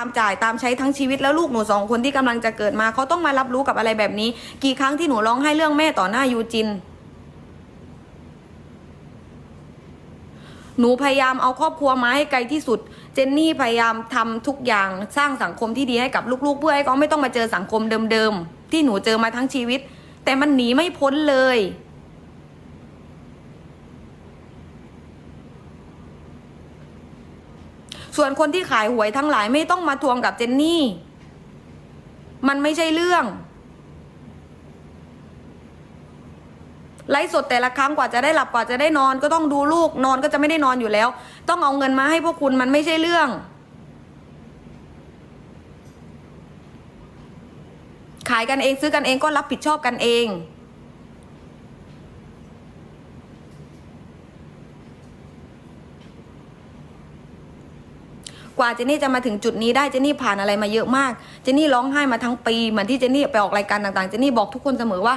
ามจ่ายตามใช้ทั้งชีวิตแล้วลูกหนูสองคนที่กำลังจะเกิดมาเขาต้องมารับรู้กับอะไรแบบนี้ กี่ครั้งที่หนูร้องไห้เรื่องแม่ต่อหน้ายูจิน หนูพยายามเอาครอบครัวมาให้ไกลที่สุด เจนนี่พยายามทำทุกอย่างสร้างสังคมที่ดีให้กับลูกๆ เพื่อให้เขาไม่ต้องมาเจอสังคมเดิมๆที่หนูเจอมาทั้งชีวิต แต่มันหนีไม่พ้นเลย ส่วนคนที่ขายหวยทั้งหลายไม่ต้องมาทวงกับเจนนี่ มันไม่ใช่เรื่อง ไลฟ์สดแต่ละครั้งกว่าจะได้หลับกว่าจะได้นอน ก็ต้องดูลูกนอนก็จะไม่ได้นอนอยู่แล้ว ต้องเอาเงินมาให้พวกคุณมันไม่ใช่เรื่อง ขายกันเองซื้อกันเองก็รับผิดชอบกันเอง กว่าเจนนี่จะมาถึงจุดนี้ได้เจนนี่ผ่านอะไรมาเยอะมากเจนนี่ร้องไห้มาทั้งปีเหมือนที่เจนนี่ไปออกรายการต่างๆเจนนี่บอกทุกคนเสมอว่า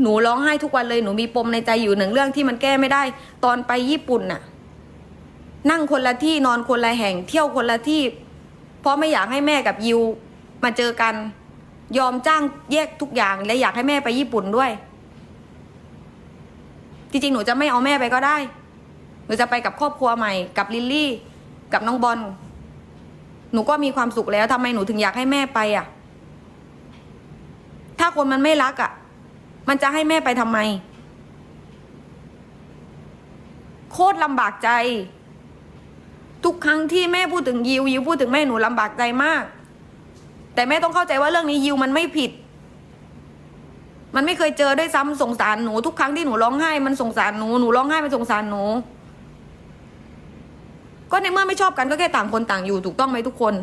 หนูร้องไห้ทุกวันเลยหนูมีปมในใจอยู่หนึ่งเรื่องที่มันแก้ไม่ได้ ตอนไปญี่ปุ่นน่ะ นั่งคนละที่นอนคนละแห่งเที่ยวคนละที่ เพราะไม่อยากให้แม่กับยิวมาเจอกัน ยอมจ้างแยกทุกอย่าง และอยากให้แม่ไปญี่ปุ่นด้วย จริงๆหนูจะไม่เอาแม่ไปก็ได้หนูจะไปกับครอบครัวใหม่ กับลิลลี่ กับน้องบอล หนูก็มีความสุขแล้วทำไมหนูถึงอยากให้แม่ไปอะ ถ้าคนมันไม่รักอะ มันจะให้แม่ไปทำไม โคตรลำบากใจ ทุกครั้งที่แม่พูดถึงยิวยิวพูดถึงแม่หนูลำบากใจมาก แต่แม่ต้องเข้าใจว่าเรื่องนี้ยิวมันไม่ผิดมันไม่เคยเจอด้วยซ้ำสงสารหนูทุกครั้งที่หนูร้องไห้มันสงสารหนูหนูร้องไห้มันสงสารหนู ก็ในเมื่อไม่ชอบกันก็แค่ต่างคนต่างอยู่ถูกต้องไหมทุกคน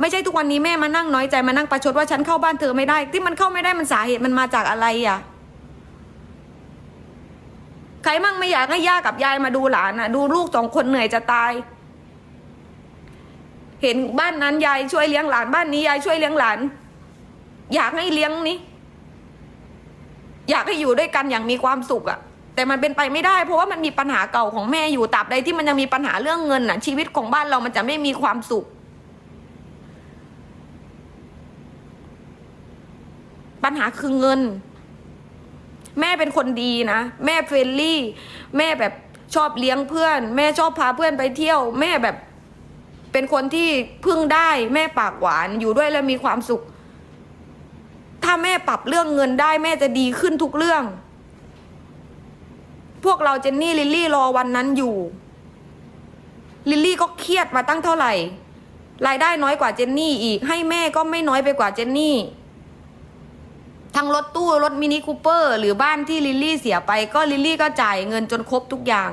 ไม่ใช่ทุกวันนี้แม่มานั่งน้อยใจมานั่งประชดว่าฉันเข้าบ้านเธอไม่ได้ ที่มันเข้าไม่ได้มันสาเหตุมันมาจากอะไรอะใครมั่งไม่อยากให้ย่ากับยายมาดูหลานอะดูลูกสองคนเหนื่อยจะตาย เห็นบ้านนั้นยายช่วยเลี้ยงหลานบ้านนี้ยายช่วยเลี้ยงหลาน อยากให้เลี้ยงนี้ อยากให้อยู่ด้วยกันอย่างมีความสุขอะ แต่มันเป็นไปไม่ได้ เพราะว่ามันมีปัญหาเก่าของแม่อยู่ตราบใดที่มันยังมีปัญหาเรื่องเงินน่ะ ชีวิตของบ้านเรามันจะไม่มีความสุข ปัญหาคือเงิน แม่เป็นคนดีนะแม่เฟรนลี่ แม่แบบชอบเลี้ยงเพื่อน แม่ชอบพาเพื่อนไปเที่ยว แม่แบบเป็นคนที่พึ่งได้ แม่ปากหวานอยู่ด้วยแล้วมีความสุข ถ้าแม่ปรับเรื่องเงินได้แม่จะดีขึ้นทุกเรื่อง พวกเราเจนนี่ลิลลี่รอวันนั้นอยู่ ลิลลี่ก็เครียดมาตั้งเท่าไหร่ รายได้น้อยกว่าเจนนี่อีก ให้แม่ก็ไม่น้อยไปกว่าเจนนี่ ทั้งรถตู้รถมินิคูเปอร์ หรือบ้านที่ลิลลี่เสียไป ก็ลิลลี่ก็จ่ายเงินจนครบทุกอย่าง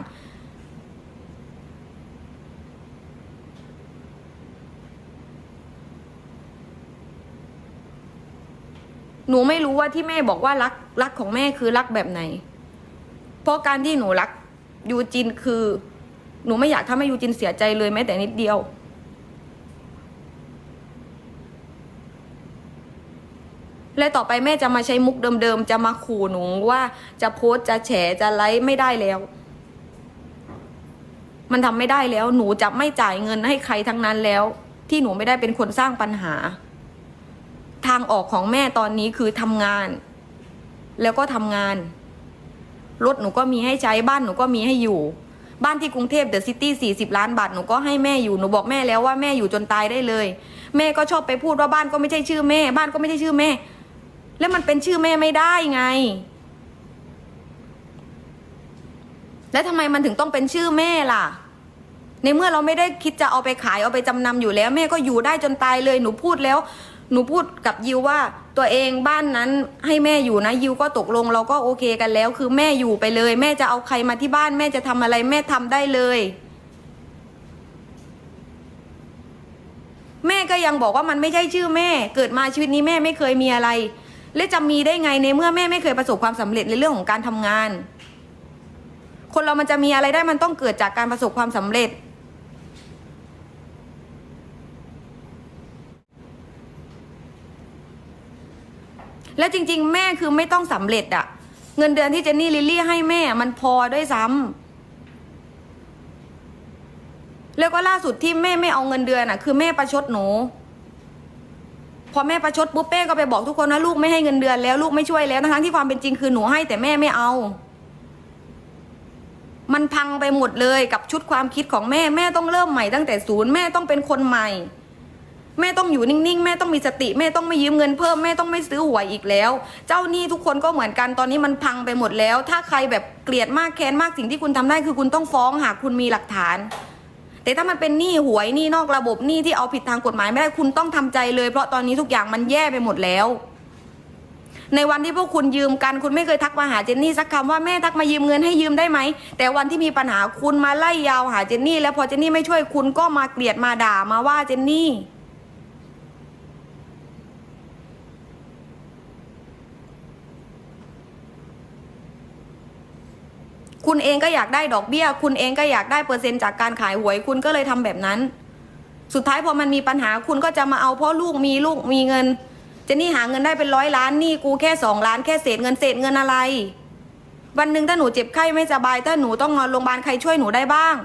หนูไม่รู้ว่าที่แม่บอกว่ารักรักของแม่คือรักแบบไหน เพราะการที่หนูรักยูจินคือ หนูไม่อยากทำให้ยูจินเสียใจเลยแม้แต่นิดเดียวและต่อไปแม่จะมาใช้มุกเดิมๆ จะมาขู่หนูว่าจะโพสจะแฉจะไลฟ์ไม่ได้แล้ว มันทำไม่ได้แล้ว หนูจะไม่จ่ายเงินให้ใครทั้งนั้นแล้ว ที่หนูไม่ได้เป็นคนสร้างปัญหา ทางออกของแม่ตอนนี้คือทำงาน แล้วก็ทำงาน รถหนูก็มีให้ใช้บ้านหนูก็มีให้อยู่ บ้านที่กรุงเทพเดอะซิตี้สี่สิบล้านบาทหนูก็ให้แม่อยู่หนูบอกแม่แล้วว่าแม่อยู่จนตายได้เลย แม่ก็ชอบไปพูดว่าบ้านก็ไม่ใช่ชื่อแม่ บ้านก็ไม่ใช่ชื่อแม่ แล้วมันเป็นชื่อแม่ไม่ได้ไง แล้วทำไมมันถึงต้องเป็นชื่อแม่ล่ะในเมื่อเราไม่ได้คิดจะเอาไปขายเอาไปจำนำอยู่แล้ว แม่ก็อยู่ได้จนตายเลย หนูพูดแล้ว หนูพูดกับยิวว่า ตัวเองบ้านนั้นให้แม่อยู่นะยิวก็ตกลงเราก็โอเคกันแล้ว คือแม่อยู่ไปเลย แม่จะเอาใครมาที่บ้าน แม่จะทำอะไรแม่ทำได้เลย แม่ก็ยังบอกว่ามันไม่ใช่ชื่อแม่ เกิดมาชีวิตนี้แม่ไม่เคยมีอะไร และจะมีได้ไงในเมื่อแม่ไม่เคยประสบความสำเร็จในเรื่องของการทำงาน คนเรามันจะมีอะไรได้มันต้องเกิดจากการประสบความสำเร็จ แล้วจริง ๆ แม่คือไม่ต้องสำเร็จอะเงินเดือนที่เจนนี่ลิลลี่ให้แม่มันพอด้วยซ้ำแล้วก็ล่าสุดที่แม่ไม่เอาเงินเดือนอะคือแม่ประชดหนู พอแม่ประชดปุ๊บเป้ก็ไปบอกทุกคนว่าลูกไม่ให้เงินเดือนแล้วลูกไม่ช่วยแล้วทั้งที่ความเป็นจริงคือหนูให้แต่แม่ไม่เอา มันพังไปหมดเลยกับชุดความคิดของแม่แม่ต้องเริ่มใหม่ตั้งแต่ศูนย์แม่ต้องเป็นคนใหม่ แม่ต้องอยู่นิ่งๆ แม่ต้องมีสติ แม่ต้องไม่ยืมเงินเพิ่มแม่ต้องไม่ซื้อหวยอีกแล้ว เจ้าหนี้ทุกคนก็เหมือนกันตอนนี้มันพังไปหมดแล้ว ถ้าใครแบบเกลียดมากแค้นมากสิ่งที่คุณทำได้คือคุณต้องฟ้องหากคุณมีหลักฐาน แต่ถ้ามันเป็นหนี้หวยหนี้นอกระบบหนี้ที่เอาผิดทางกฎหมายไม่ได้คุณต้องทำใจเลย เพราะตอนนี้ทุกอย่างมันแย่ไปหมดแล้ว ในวันที่พวกคุณยืมกัน คุณไม่เคยทักมาหาเจนนี่สักคำว่าแม่ทักมายืมเงินให้ยืมได้ไหมแต่วันที่มีปัญหาคุณมาไล่ยาวหาเจนนี่ แล้วพอเจนนี่ไม่ช่วยคุณก็มาเกลียดมาด่ามาว่าเจนนี่ คุณเองก็อยากได้ดอกเบี้ย คุณเองก็อยากได้เปอร์เซ็นต์จากการขายหวย คุณก็เลยทำแบบนั้น สุดท้ายพอมันมีปัญหาคุณก็จะมาเอาเพราะลูกมีลูกมีเงินเจนนี่หาเงินได้เป็นร้อยล้านนี่กูแค่สองล้านแค่เศษเงินเศษเงินอะไร วันหนึ่งถ้าหนูเจ็บไข้ไม่สบายถ้าหนูต้องนอนโรงพยาบาลใครช่วยหนูได้บ้าง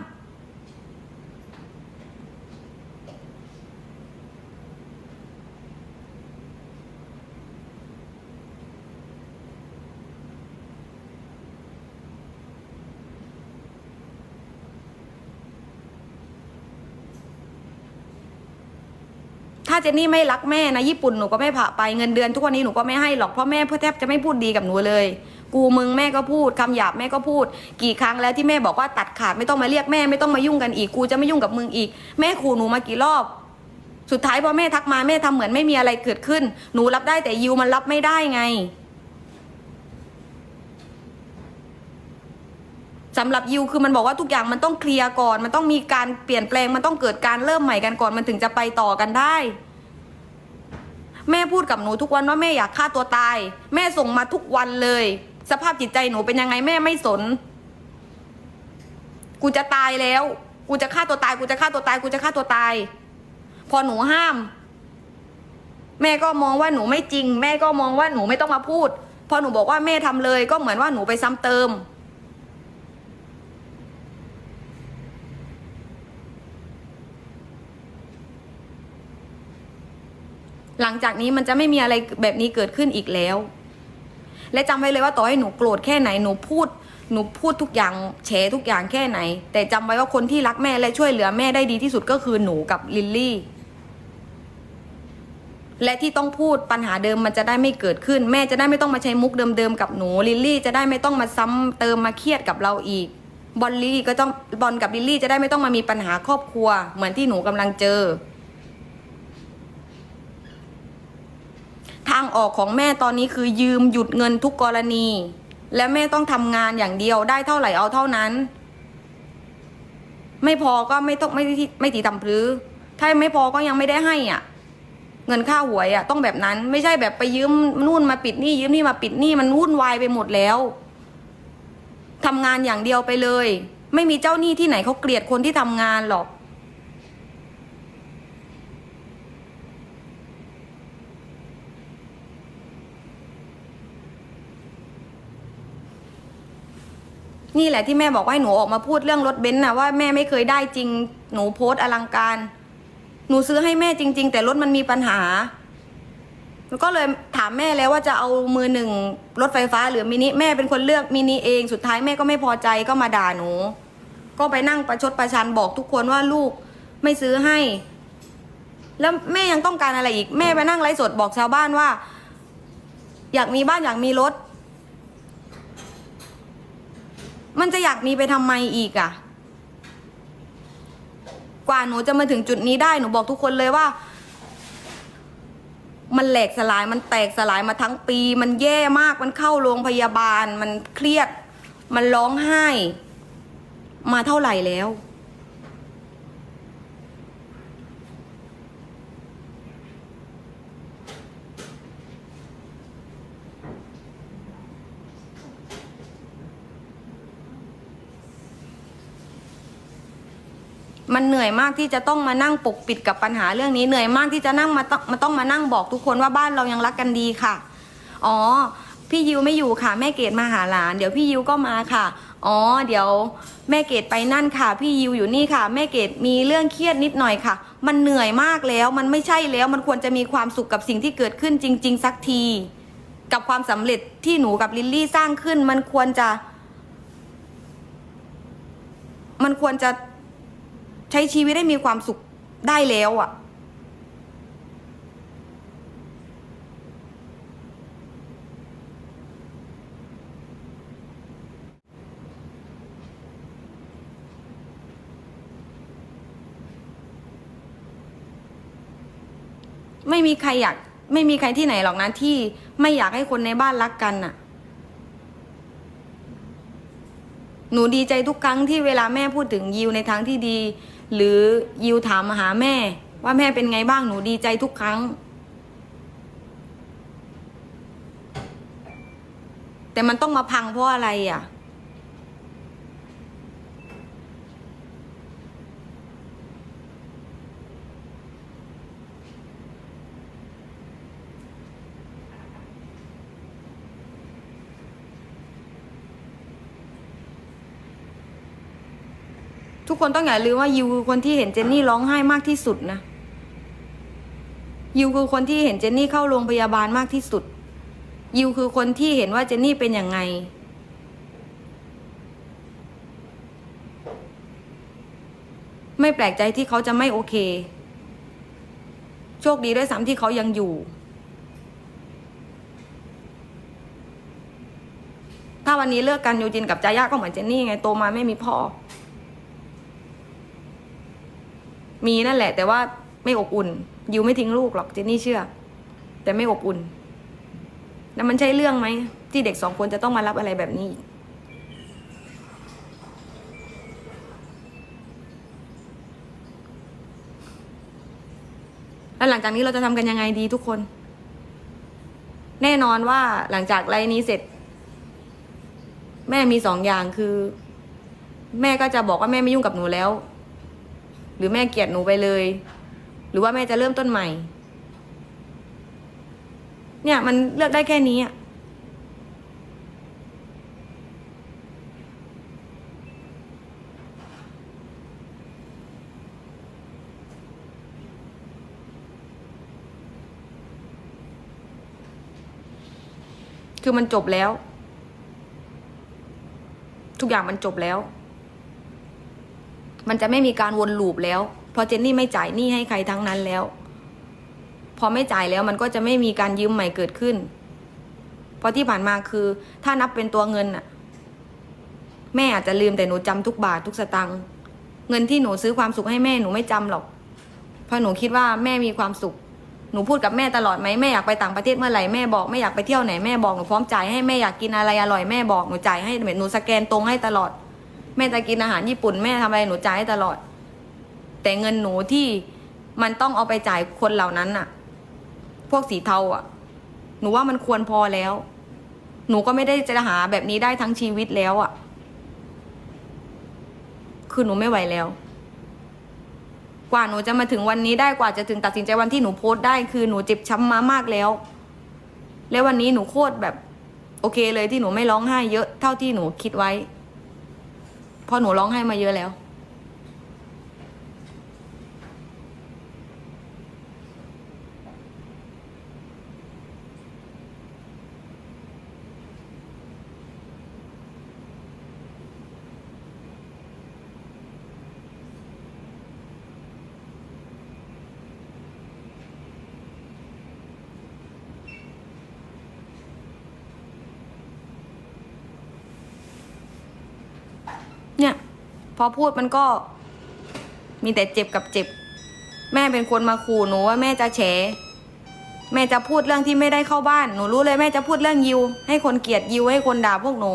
เจนนี่ไม่รักแม่นะญี่ปุ่นหนูก็ไม่ผ่าไปเงินเดือนทุกวันนี้หนูก็ไม่ให้หรอกเพราะแม่เพื่อแทบจะไม่พูดดีกับหนูเลย กูมึงแม่ก็พูดคำหยาบแม่ก็พูด กี่ครั้งแล้วที่แม่บอกว่าตัดขาดไม่ต้องมาเรียกแม่ไม่ต้องมายุ่งกันอีกกูจะไม่ยุ่งกับมึงอีก แม่ขู่หนูมากี่รอบสุดท้ายพอแม่ทักมาแม่ทำเหมือนไม่มีอะไรเกิดขึ้น หนูรับได้แต่ยิวมันรับไม่ได้ไงสำหรับยิวคือมันบอกว่าทุกอย่างมันต้องเคลียร์ก่อน มันต้องมีการเปลี่ยนแปลงมันต้องเกิดการเริ่มใหม่กันก่อนมันถึงจะไปต่อกันได้ แม่พูดกับหนูทุกวันว่าแม่อยากฆ่าตัวตาย แม่ส่งมาทุกวันเลย สภาพจิตใจหนูเป็นยังไงแม่ไม่สน กูจะตายแล้ว กูจะฆ่าตัวตาย กูจะฆ่าตัวตาย กูจะฆ่าตัวตาย พอหนูห้าม แม่ก็มองว่าหนูไม่จริง แม่ก็มองว่าหนูไม่ต้องมาพูด พอหนูบอกว่าแม่ทำเลย ก็เหมือนว่าหนูไปซ้ำเติม หลังจากนี้มันจะไม่มีอะไรแบบนี้เกิดขึ้นอีกแล้ว และจำไว้เลยว่าต่อให้หนูโกรธแค่ไหนหนูพูด หนูพูดทุกอย่างแฉทุกอย่างแค่ไหน แต่จำไว้ว่าคนที่รักแม่และช่วยเหลือแม่ได้ดีที่สุดก็คือหนูกับลิลลี่และที่ต้องพูดปัญหาเดิมมันจะได้ไม่เกิดขึ้น แม่จะได้ไม่ต้องมาใช้มุกเดิมๆกับหนูลิลลี่จะได้ไม่ต้องมาซ้ำเติมมาเครียดกับเราอีก บอลลี่ก็ต้องบอลกับลิลลี่จะได้ไม่ต้องมามีปัญหาครอบครัว เหมือนที่หนูกำลังเจอ ทางออกของแม่ตอนนี้คือยืมหยุดเงินทุกกรณี และแม่ต้องทำงานอย่างเดียวได้เท่าไหร่เอาเท่านั้น ไม่พอก็ไม่ต้องไม่ไม่ตีตำพรือถ้าไม่พอก็ยังไม่ได้ให้อะ เงินค่าหวยอะ ต้องแบบนั้น ไม่ใช่แบบไปยืมนู่นมาปิดนี่ยืมนี่มาปิดนี่มันวุ่นวายไปหมดแล้วทำงานอย่างเดียวไปเลย ไม่มีเจ้าหนี้ที่ไหนเขาเกลียดคนที่ทำงานหรอก นี่แหละที่แม่บอกว่าให้หนูออกมาพูดเรื่องรถเบนซ์นะว่าแม่ไม่เคยได้จริง หนูโพสต์อลังการ หนูซื้อให้แม่จริง ๆ แต่รถมันมีปัญหาก็เลยถามแม่แล้วว่าจะเอามือหนึ่งรถไฟฟ้าหรือมินิแม่เป็นคนเลือกมินิเองสุดท้ายแม่ก็ไม่พอใจก็มาด่าหนู ก็ไปนั่งประชดประชันบอกทุกคนว่าลูกไม่ซื้อให้ แล้วแม่ยังต้องการอะไรอีก แม่ไปนั่งไลฟ์สดบอกชาวบ้านว่า อยากมีบ้านอยากมีรถ มันจะอยากมีไปทำไมอีกอะ่ะ กว่าหนูจะมาถึงจุดนี้ได้หนูบอกทุกคนเลยว่า มันแหลกสลายมันแตกสลายมาทั้งปี มันแย่มากมันเข้าโรงพยาบาล มันเครียด มันร้องไห้ มาเท่าไหร่แล้ว มันเหนื่อยมากที่จะต้องมานั่งปกปิดกับปัญหาเรื่องนี้เหนื่อยมากที่จะนั่งมาต้องมาต้องมานั่งบอกทุกคนว่าบ้านเรายังรักกันดีค่ะ อ๋อ พี่ยิวไม่อยู่ค่ะแม่เกดมาหาหลาน เดี๋ยวพี่ยิวก็มาค่ะ อ๋อ เดี๋ยวแม่เกดไปนั่นค่ะ พี่ยิวอยู่นี่ค่ะ แม่เกดมีเรื่องเครียดนิดหน่อยค่ะ มันเหนื่อยมากแล้ว มันไม่ใช่แล้ว มันควรจะมีความสุขกับสิ่งที่เกิดขึ้นจริง ๆ สักที กับความสำเร็จที่หนูกับลิลลี่สร้างขึ้น มันควรจะ มันควรจะ ใช้ชีวิตได้มีความสุขได้แล้วอะ่ะ ไม่มีใครอยาก ไม่มีใครที่ไหนหรอกนะที่ไม่อยากให้คนในบ้านรักกันน่ะ หนูดีใจทุกครั้งที่เวลาแม่พูดถึงยิวในทางที่ดี หรือยิวถามมาหาแม่ ว่าแม่เป็นไงบ้างหนูดีใจทุกครั้ง แต่มันต้องมาพังเพราะอะไรอะ ทุกคนต้องอย่าลืมว่ายิวคือคนที่เห็นเจนนี่ร้องไห้มากที่สุดนะยิวคือคนที่เห็นเจนนี่เข้าโรงพยาบาลมากที่สุด ยิวคือคนที่เห็นว่าเจนนี่เป็นอย่างไง ไม่แปลกใจที่เขาจะไม่โอเค โชคดีด้วยซ้ำที่เขายังอยู่ ถ้าวันนี้เลิกกันยูจินกับจายาก็เหมือนเจนนี่ไงโตมาไม่มีพ่อ มีนั่นแหละ แต่ว่าไม่อบอุ่นยิวไม่ทิ้งลูกหรอกเจนนี่เชื่อ แต่ไม่อบอุ่น แล้วมันใช่เรื่องไหม ที่เด็กสองคนจะต้องมารับอะไรแบบนี้ แล้วหลังจากนี้เราจะทำกันยังไงดีทุกคน แน่นอนว่าหลังจากไลน์นี้เสร็จ แม่มีสองอย่างคือ แม่ก็จะบอกว่าแม่ไม่ยุ่งกับหนูแล้ว หรือแม่เกลียดหนูไปเลย หรือว่าแม่จะเริ่มต้นใหม่ เนี่ย มันเลือกได้แค่นี้อะคือมันจบแล้ว ทุกอย่างมันจบแล้ว มันจะไม่มีการวนลูปแล้ว เพราะเจนนี่ไม่จ่ายหนี้ให้ใครทั้งนั้นแล้ว พอไม่จ่ายแล้วมันก็จะไม่มีการยืมใหม่เกิดขึ้น เพราะที่ผ่านมาคือ ถ้านับเป็นตัวเงินน่ะแม่อาจจะลืมแต่หนูจำทุกบาททุกสตังค์เงินที่หนูซื้อความสุขให้แม่หนูไม่จำหรอก เพราะหนูคิดว่าแม่มีความสุข หนูพูดกับแม่ตลอดไหมแม่อยากไปต่างประเทศเมื่อไหร่แม่บอกแม่อยากไปเที่ยวไหนแม่บอกหนูพร้อมจ่ายให้แม่อยากกินอะไรอร่อยแม่บอกหนูจ่ายให้หนูสแกนตรงให้ตลอด ม่จะกินอาหารญี่ปุ่นแม่ทำอะไรหนูจ่ายให้ตลอด แต่เงินหนูที่มันต้องเอาไปจ่ายคนเหล่านั้นน่ะ พวกสีเทาอะ หนูว่ามันควรพอแล้ว หนูก็ไม่ได้จะหาแบบนี้ได้ทั้งชีวิตแล้วอะ คือหนูไม่ไหวแล้ว กว่าหนูจะมาถึงวันนี้ได้กว่าจะถึงตัดสินใจวันที่หนูโพสต์ได้คือหนูเจ็บช้ำมามากแล้ว แล้ววันนี้หนูโคตรแบบ โอเคเลยที่หนูไม่ร้องไห้เยอะเท่าที่หนูคิดไว้ เพราะหนูร้องไห้มาเยอะแล้ว เนี่ย พอพูดมันก็ มีแต่เจ็บกับเจ็บ แม่เป็นคนมาขู่หนูว่าแม่จะแฉแม่จะพูดเรื่องที่ไม่ได้เข้าบ้าน หนูรู้เลยแม่จะพูดเรื่องยิว ให้คนเกลียดยิวให้คนด่าพวกหนู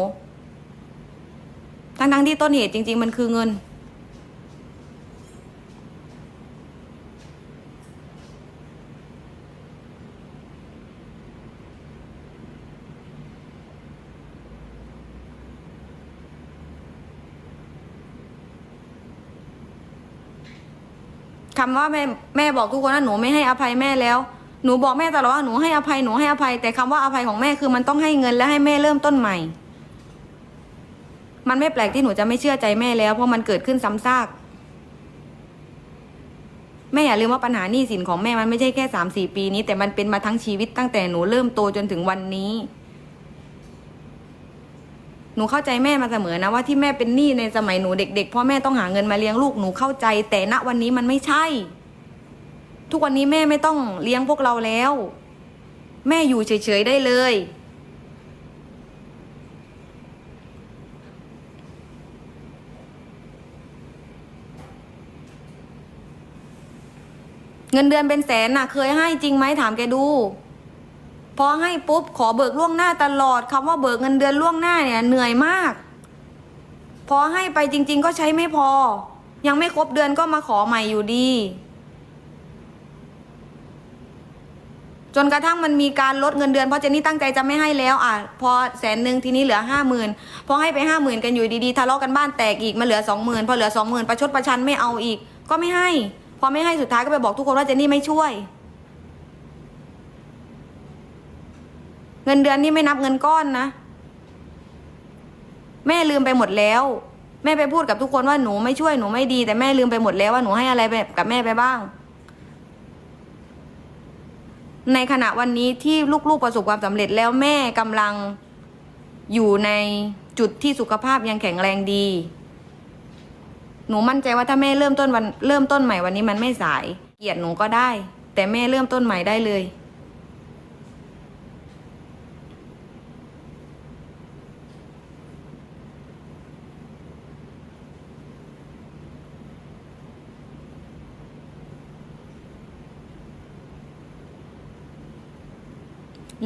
ทั้งๆที่ต้นเหตุจริง ๆ มันคือเงิน คำว่าแม่แม่บอกทุกคนว่าหนูไม่ให้อภัยแม่แล้ว หนูบอกแม่ตลอดว่าหนูให้อภัยหนูให้อภัย แต่คำว่าอภัยของแม่คือมันต้องให้เงินและให้แม่เริ่มต้นใหม่ มันไม่แปลกที่หนูจะไม่เชื่อใจแม่แล้ว เพราะมันเกิดขึ้นซ้ำซากแม่อย่าลืมว่าปัญหาหนี้สินของแม่มันไม่ใช่แค่สามสี่ปีนี้ แต่มันเป็นมาทั้งชีวิตตั้งแต่หนูเริ่มโตจนถึงวันนี้ หนูเข้าใจแม่มาเสมอนะว่าที่แม่เป็นหนี้ในสมัยหนูเด็กๆพราะแม่ต้องหาเงินมาเลี้ยงลูกหนูเข้าใจ แต่ณวันนี้มันไม่ใช่ ทุกวันนี้แม่ไม่ต้องเลี้ยงพวกเราแล้ว แม่อยู่เฉยๆได้เลยเงินเดือนเป็นแสนน่ะ เคยให้จริงไหมถามแกดู พอให้ปุ๊บขอเบิกล่วงหน้าตลอดคำว่าเบิกเงินเดือนล่วงหน้าเนี่ยเหนื่อยมาก พอให้ไปจริง ๆ ก็ใช้ไม่พอ ยังไม่ครบเดือนก็มาขอใหม่อยู่ดี จนกระทั่งมันมีการลดเงินเดือนเพราะเจนนี่ตั้งใจจะไม่ให้แล้ว อะ พอแสนหนึ่งทีนี้เหลือห้าหมื่นพอให้ไปห้าหมื่นกันอยู่ดีๆทะเลาะกันบ้านแตกอีกมาเหลือสองหมื่นพอเหลือสองหมื่นประชดประชันไม่เอาอีก ก็ไม่ให้ พอไม่ให้สุดท้ายก็ไปบอกทุกคนว่าเจนนี่ไม่ช่วย เงินเดือนนี่ไม่นับเงินก้อนนะ แม่ลืมไปหมดแล้ว แม่ไปพูดกับทุกคนว่าหนูไม่ช่วยหนูไม่ดี แต่แม่ลืมไปหมดแล้วว่าหนูให้อะไรไปกับแม่ไปบ้าง ในขณะวันนี้ที่ลูกๆประสบความสำเร็จแล้วแม่กำลังอยู่ในจุดที่สุขภาพยังแข็งแรงดี หนูมั่นใจว่าถ้าแม่เริ่มต้นวันเริ่มต้นใหม่วันนี้มันไม่สาย เกลียดหนูก็ได้ แต่แม่เริ่มต้นใหม่ได้เลย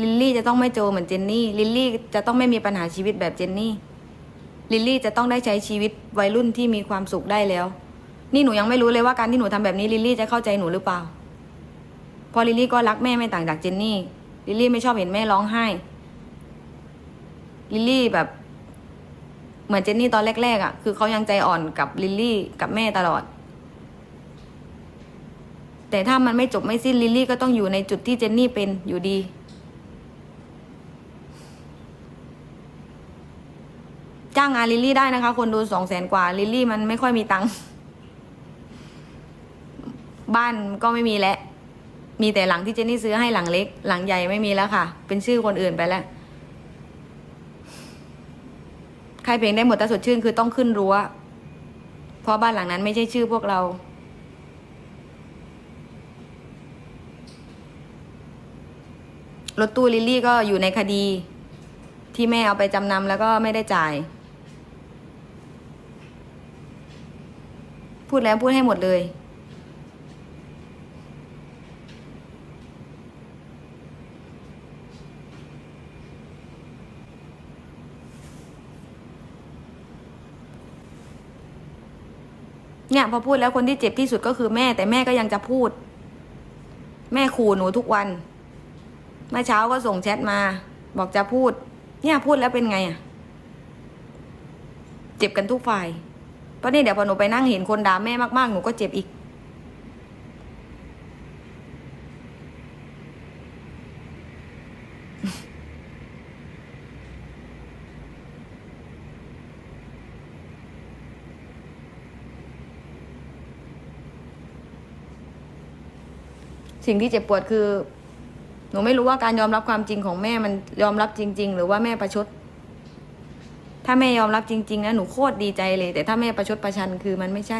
ลิลลี่จะต้องไม่โจเหมือนเจนนี่ ลิลลี่จะต้องไม่มีปัญหาชีวิตแบบเจนนี่ ลิลลี่จะต้องได้ใช้ชีวิตวัยรุ่นที่มีความสุขได้แล้ว นี่หนูยังไม่รู้เลยว่าการที่หนูทำแบบนี้ลิลลี่จะเข้าใจหนูหรือเปล่าเพราะลิลลี่ก็รักแม่ไม่ต่างจากเจนนี่ ลิลลี่ไม่ชอบเห็นแม่ร้องไห้ ลิลลี่แบบ เหมือนเจนนี่ตอนแรกๆอะ คือเขายังใจอ่อนกับลิลลี่กับแม่ตลอด แต่ถ้ามันไม่จบไม่สิ้นลิลลี่ก็ต้องอยู่ในจุดที่เจนนี่เป็นอยู่ดี จ้างงานลิลลี่ได้นะคะ คนดูสองแสนกว่าลิลลี่มันไม่ค่อยมีตังค์บ้านก็ไม่มีแล้วมีแต่หลังที่เจนนี่ซื้อให้หลังเล็ก หลังใหญ่ไม่มีแล้วค่ะ เป็นชื่อคนอื่นไปแล้วใครเพลงได้หมดแต่สดชื่นคือต้องขึ้นรั้ว เพราะบ้านหลังนั้นไม่ใช่ชื่อพวกเรา รถตู้ลิลลี่ก็อยู่ในคดีที่แม่เอาไปจำนำแล้วก็ไม่ได้จ่าย พูดแล้วพูดให้หมดเลย เนี่ยพอพูดแล้วคนที่เจ็บที่สุดก็คือแม่ แต่แม่ก็ยังจะพูด แม่ขู่หนูทุกวัน เมื่อเช้าก็ส่งแชทมา บอกจะพูด เนี่ยพูดแล้วเป็นไงอะเจ็บกันทุกฝ่าย เพราะนี่เดี๋ยวพอหนูไปนั่งเห็นคนด่าแม่มากๆ หนูก็เจ็บอีก สิ่งที่เจ็บปวดคือ หนูไม่รู้ว่าการยอมรับความจริงของแม่มันยอมรับจริง ๆ หรือว่าแม่ประชด ถ้าแม่ยอมรับจริง ๆ นะ หนูโคตรดีใจเลย แต่ถ้าแม่ประชดประชันคือมันไม่ใช่